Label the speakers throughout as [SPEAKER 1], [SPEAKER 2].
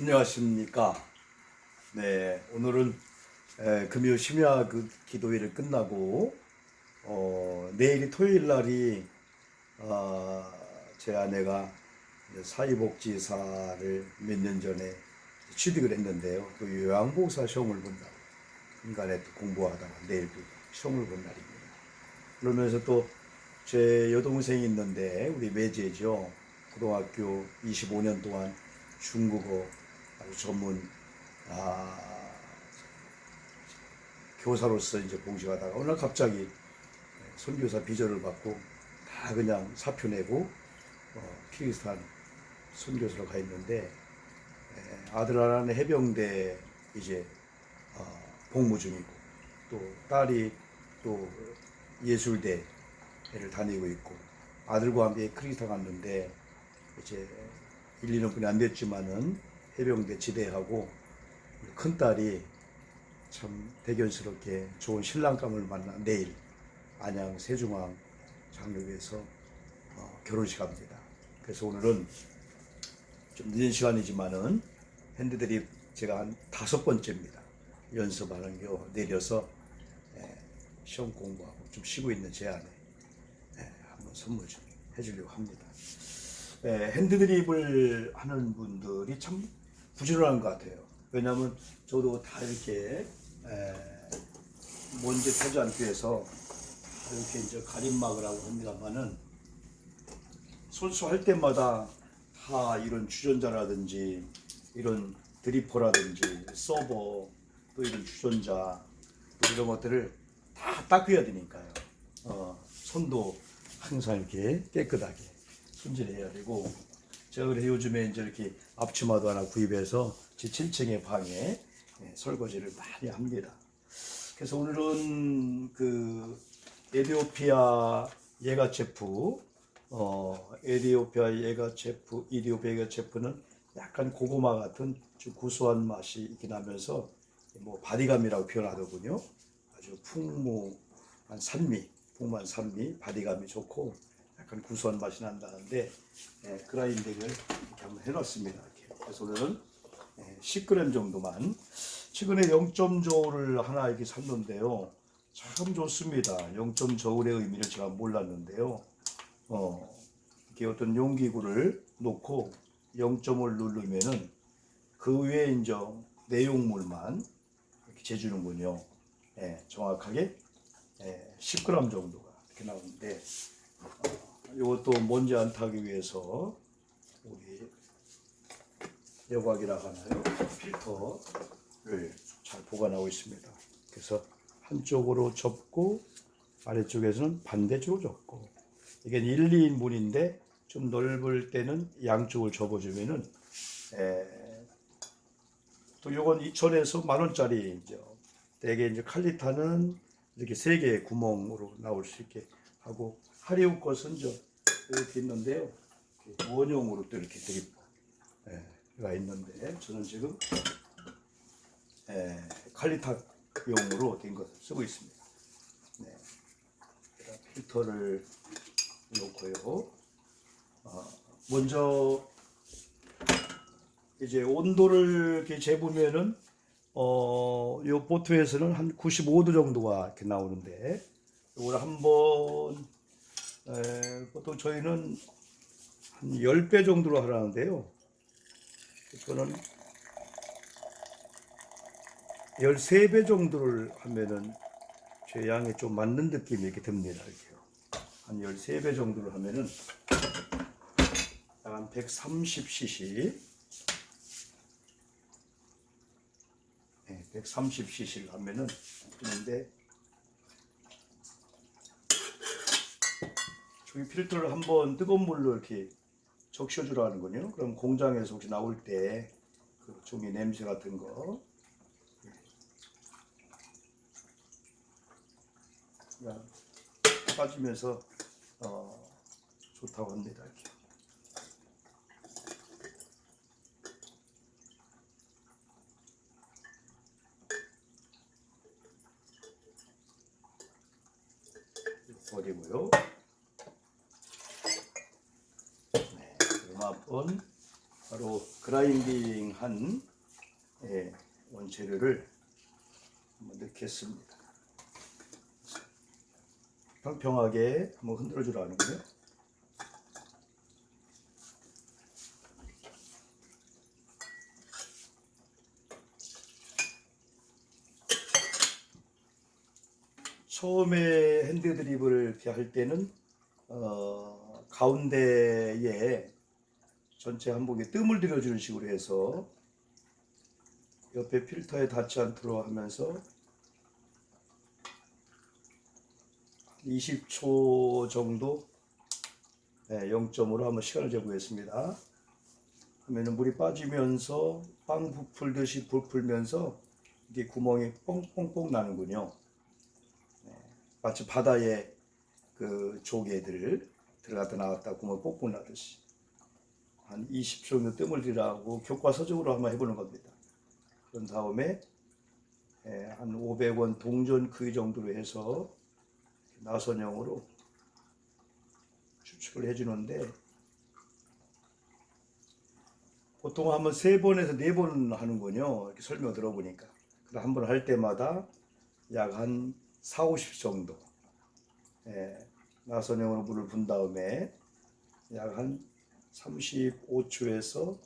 [SPEAKER 1] 안녕하십니까. 네, 오늘은 에, 금요 심야 그 기도회를 끝나고 어, 내일이 토요일 날이 어, 제 아내가 사회복지사를 몇 년 전에 취득을 했는데요. 또 요양보호사 시험을 본다고 인간에 또 공부하다가 내일도 시험을 본 날입니다. 그러면서 또 제 여동생이 있는데 우리 매제죠. 고등학교 25년 동안 중국어 전문 아, 교사로서 이제 봉직하다가 오늘 갑자기 선교사 비전을 받고 다 그냥 사표 내고 어, 키르기스탄 선교사로 가 있는데 에, 아들 하나는 해병대 이제 어, 복무 중이고 또 딸이 또 예술대를 다니고 있고 아들과 함께 크리스탄 갔는데 이제 1, 2년 뿐이 안 됐지만은 해병대 지대하고 큰 딸이 참 대견스럽게 좋은 신랑감을 만나 내일 안양 세중앙 장로교에서 어, 결혼식 합니다. 그래서 오늘은 좀 늦은 시간이지만은 핸드드립 제가 한 다섯 번째입니다. 연습하는 거 내려서 예, 시험 공부하고 좀 쉬고 있는 제 안에 예, 한번 선물 좀 해주려고 합니다. 예, 핸드드립을 하는 분들이 참 부지런한 것 같아요. 왜냐하면 저도 다 이렇게 에, 먼지 타지 않기 위해서 이렇게 이제 가림막을 하고 합니다만은 선수할 때마다 다 이런 주전자라든지 이런 드리퍼라든지 서버 또 이런 주전자 또 이런 것들을 다 닦아야 되니까요. 어, 손도 항상 이렇게 깨끗하게 손질해야 되고 제가 그래서 요즘에 이제 이렇게 앞치마도 하나 구입해서 제 7층의 방에 예, 설거지를 많이 합니다. 그래서 오늘은 그 에디오피아 예가체프 어 에디오피아 예가체프 이디오피아 예가체프는 약간 고구마 같은 좀 구수한 맛이 있긴 하면서 뭐 바디감이라고 표현하더군요. 아주 풍무한 산미, 풍부한 산미, 바디감이 좋고 약간 구수한 맛이 난다는데 예, 그라인딩을 이렇게 한번 해놨습니다. 이렇게. 그래서 오늘은 예, 10g 정도만 최근에 0.저울을 하나 이렇게 샀는데요. 참 좋습니다. 0.저울의 의미를 제가 몰랐는데요. 어, 이렇게 어떤 용기구를 놓고 0점을 누르면은 그 위에 이제 내용물만 이렇게 재주는군요. 예, 정확하게 예, 10g 정도가 이렇게 나오는데 어, 이것도 먼지 안 타기 위해서 우리 여과기라 하나요? 필터를 잘 보관하고 있습니다. 그래서 한쪽으로 접고 아래쪽에서는 반대쪽으로 접고 이게 1, 2인분인데 좀 넓을 때는 양쪽을 접어주면은 에, 또 요건 2천에서 만 원짜리 이제 대개 이제 칼리타는 이렇게 세 개의 구멍으로 나올 수 있게 하고 하리우 것은 저 이렇게 있는데요. 원형으로 또 이렇게 드립 예, 가 있는데 저는 지금 예, 칼리타용으로 된 것을 쓰고 있습니다. 네. 필터를 놓고요. 어, 먼저 이제 온도를 이렇게 재보면은 어, 요 보트에서는 한 95도 정도가 이렇게 나오는데 이걸 한번 에, 보통 저희는 한 10배 정도로 하라는데요. 저는 13배 정도를 하면은 제 양에 좀 맞는 느낌이 이렇게 듭니다. 이렇게요. 한 13배 정도를 하면은 약한 130cc 네, 130cc를 하면은 되는데 저기 필터를 한번 뜨거운 물로 이렇게 적셔주라 하는군요. 그럼 공장에서 혹시 나올 때 그 종이 냄새 같은 거 그냥 빠지면서 어, 좋다고 합니다. 이렇게. 요만큼 바로 그라인딩한 예, 원재료를 한번 넣겠습니다. 평평하게 한번 흔들어 주라는 거예요. 처음에 핸드 드립을 이렇게 할 때는 어, 가운데에 전체 한복에 뜸을 들여주는 식으로 해서 옆에 필터에 닿지 않도록 하면서 20초 정도 네, 0점으로 한번 시간을 재보겠습니다. 하면은 물이 빠지면서 빵 부풀듯이 부풀면서 이게 구멍이 뽕뽕뽕 나는군요. 네, 마치 바다에 그 조개들 들어갔다 나왔다 구멍 뽕뽕 나듯이 한 20초 정도 뜸을 들이라고 교과서적으로 한번 해보는 겁니다. 그런 다음에 예, 한 500원 동전 크기 정도로 해서 나선형으로 추출을 해주는데 보통 하면 세 번에서 네 번 하는군요. 이렇게 설명 들어보니까. 그럼 한번 할 때마다 약 한 4, 50 정도. 예, 나선형으로 물을 분 다음에 약 한 35초에서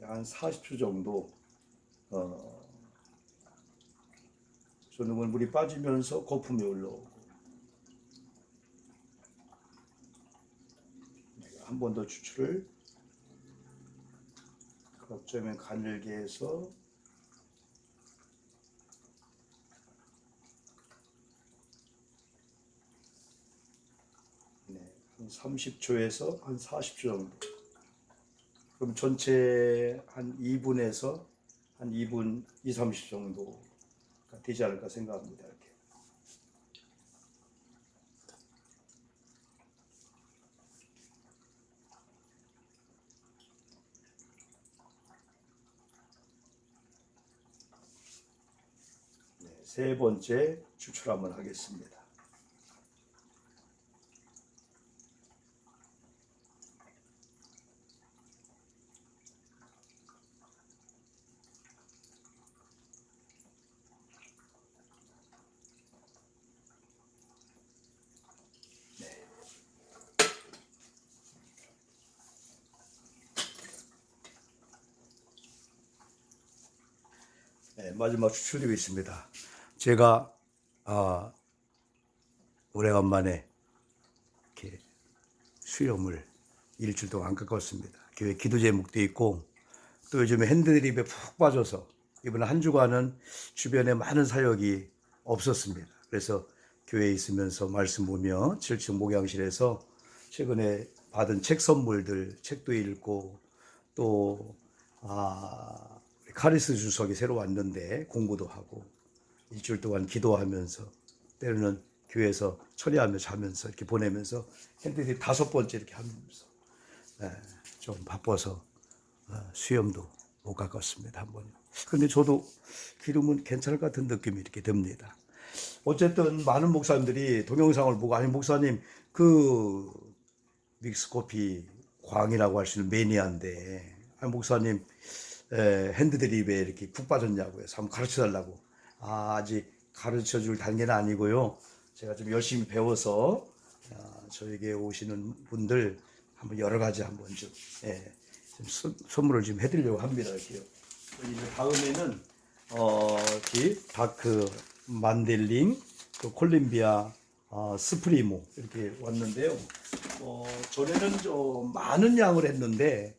[SPEAKER 1] 약한 40초 정도 어, 저는 물이 빠지면서 거품이 올라오고 한 번 더 추출을 어쩌면 가늘게 해서 네, 한 30초에서 한 40초 정도. 그럼 전체 한 2분에서 한 2분 2, 30 정도가 되지 않을까 생각합니다. 이렇게. 네, 세 번째 추출 한번 하겠습니다. 네, 마지막 추출되고 있습니다. 제가 아, 오래간만에 이렇게 수염을 일주일 동안 안 깎았습니다. 교회 기도 제목도 있고 또 요즘에 핸드드립에 푹 빠져서 이번 한 주간은 주변에 많은 사역이 없었습니다. 그래서 교회에 있으면서 말씀 보며 7층 목양실에서 최근에 받은 책 선물들 책도 읽고 또 아, 카리스 주석이 새로 왔는데 공부도 하고 일주일 동안 기도하면서 때로는 교회에서 처리하며 자면서 이렇게 보내면서 핸드드립 다섯 번째 이렇게 하면서 예, 좀 바빠서 어, 수염도 못 깎았습니다 한 번요. 근데 저도 기름은 괜찮을 것 같은 느낌이 이렇게 듭니다. 어쨌든 많은 목사님들이 동영상을 보고 아니 목사님 그 믹스커피 광이라고 할 수 있는 매니아인데 아니 목사님 에, 핸드드립에 이렇게 푹 빠졌냐고 해서 한번 가르쳐 달라고. 아, 아직 가르쳐 줄 단계는 아니고요. 제가 좀 열심히 배워서 아, 저에게 오시는 분들 한번 여러 가지 한번 좀, 예, 좀 선- 선물을 좀 해드리려고 합니다. 이렇게요. 이제 다음에는 어, 이 다크 만델링 또 콜롬비아 어, 스프리모 이렇게 왔는데요. 어, 전에는 좀 많은 양을 했는데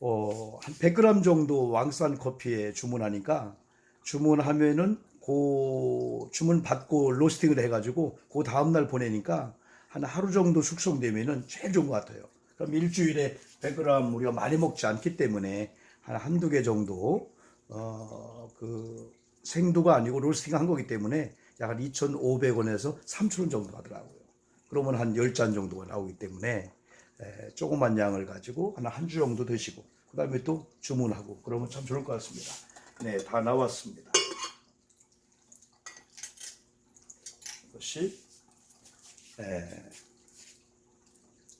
[SPEAKER 1] 어, 한 100g 정도 왕산 커피에 주문하니까 주문하면은 그 주문 받고 로스팅을 해가지고 그 다음날 보내니까 한 하루 정도 숙성되면은 제일 좋은 것 같아요. 그럼 일주일에 100g 우리가 많이 먹지 않기 때문에 한 한두 개 정도 어, 그 생두가 아니고 로스팅 한 거기 때문에 약 한 2,500원에서 3,000원 정도 하더라고요. 그러면 한 10잔 정도가 나오기 때문에 에, 조그만 양을 가지고 한한주 정도 드시고 그 다음에 또 주문하고 그러면 참 좋을 것 같습니다. 네, 다 나왔습니다. 이것이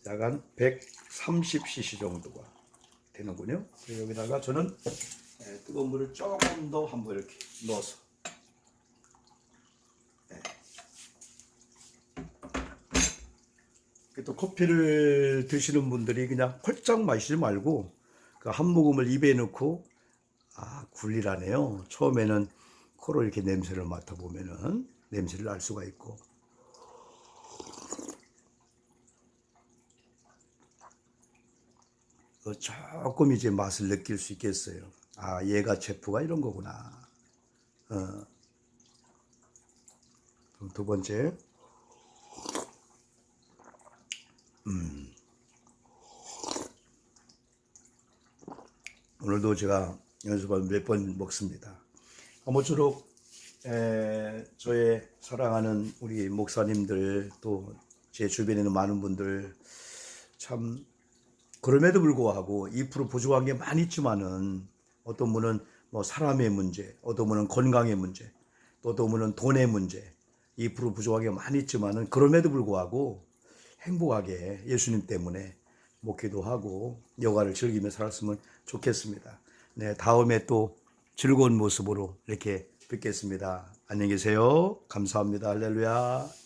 [SPEAKER 1] 약한 130cc 정도가 되는군요. 그래서 여기다가 저는 예, 뜨거운 물을 조금 더 한번 이렇게 넣어서 또 커피를 드시는 분들이 그냥 홀짝 마시지 말고 그한 모금을 입에 넣고 아 굴리라네요. 처음에는 코로 이렇게 냄새를 맡아보면은 냄새를 알 수가 있고 그 조금 이제 맛을 느낄 수 있겠어요. 아, 얘가 제프가 이런 거구나. 어. 두 번째. 음. 오늘도 제가 연습을 몇 번 먹습니다. 아무쪼록 에, 저의 사랑하는 우리 목사님들 또 제 주변에 있는 많은 분들 참 그럼에도 불구하고 2% 부족한 게 많이 있지만은 어떤 분은 뭐 사람의 문제, 어떤 분은 건강의 문제, 또 어떤 분은 돈의 문제, 2% 부족한 게 많이 있지만은 그럼에도 불구하고 행복하게 예수님 때문에 목회도 하고 여가를 즐기며 살았으면 좋겠습니다. 네, 다음에 또 즐거운 모습으로 이렇게 뵙겠습니다. 안녕히 계세요. 감사합니다. 할렐루야.